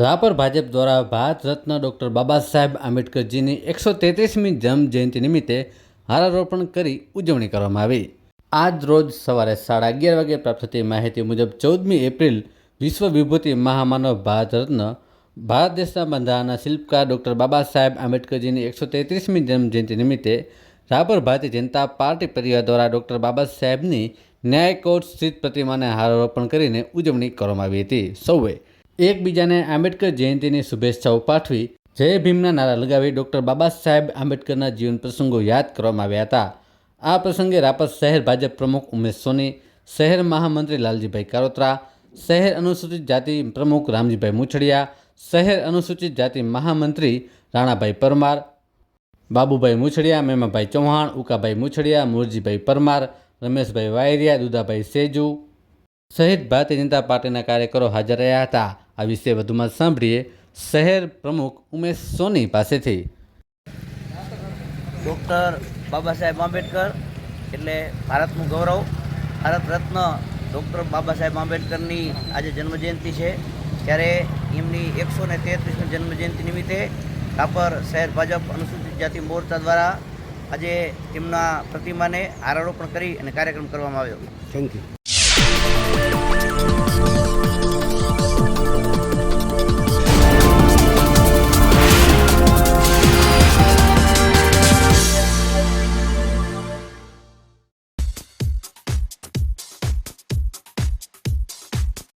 રાપર ભાજપ દ્વારા ભારત રત્ન ડૉક્ટર બાબા સાહેબ આંબેડકરજીની એકસો તેત્રીસમી જન્મ જયંતિ નિમિત્તે હારારોપણ કરી ઉજવણી કરવામાં આવી. આજ રોજ સવારે સાડા અગિયાર વાગે પ્રાપ્ત થતી માહિતી મુજબ ચૌદમી એપ્રિલ વિશ્વ વિભૂતિ મહામાનવ ભારત રત્ન ભારત દેશના બંધારણના શિલ્પકાર ડૉક્ટર બાબા સાહેબ આંબેડકરજીની એકસો તેત્રીસમી જન્મ જયંતિ નિમિત્તે રાપર ભારતીય જનતા પાર્ટી પરિવાર દ્વારા ડૉક્ટર બાબા સાહેબની ન્યાય કોર્ટ સ્થિત પ્રતિમાને હારારોપણ કરીને ઉજવણી કરવામાં આવી હતી. સૌએ એકબીજાને આંબેડકર જયંતિની શુભેચ્છાઓ પાઠવી જય ભીમના નારા લગાવી ડૉક્ટર બાબા સાહેબ આંબેડકરના જીવન પ્રસંગો યાદ કરવામાં આવ્યા હતા. આ પ્રસંગે રાપર શહેર ભાજપ પ્રમુખ ઉમેશ સોની, શહેર મહામંત્રી લાલજીભાઈ કારોત્રા, શહેર અનુસૂચિત જાતિ પ્રમુખ રામજીભાઈ મુછડિયા, શહેર અનુસૂચિત જાતિ મહામંત્રી રાણાભાઈ પરમાર, બાબુભાઈ મુછડિયા, મેમાભાઈ ચૌહાણ, ઉકાભાઈ મુછડિયા, મુરજીભાઈ પરમાર, રમેશભાઈ વાયરિયા દુદાભાઈ સેજુ સહિત ભારતીય જનતા પાર્ટીના કાર્યકરો હાજર રહ્યા હતા. આ વિશે વધુમાં સાંભળીએ શહેર પ્રમુખ ઉમેશ સોની પાસેથી. ડૉક્ટર બાબા સાહેબ આંબેડકર એટલે ભારતનું ગૌરવ ભારત રત્ન ડૉક્ટર બાબા સાહેબ આંબેડકરની આજે જન્મજયંતિ છે. ત્યારે એમની એકસો ને તેત્રીસમી જન્મજયંતિ નિમિત્તે રાપર શહેર ભાજપ અનુસૂચિત જાતિ મોરચા દ્વારા આજે તેમના પ્રતિમાને હારારોપણ કરી અને કાર્યક્રમ કરવામાં આવ્યો. Thank you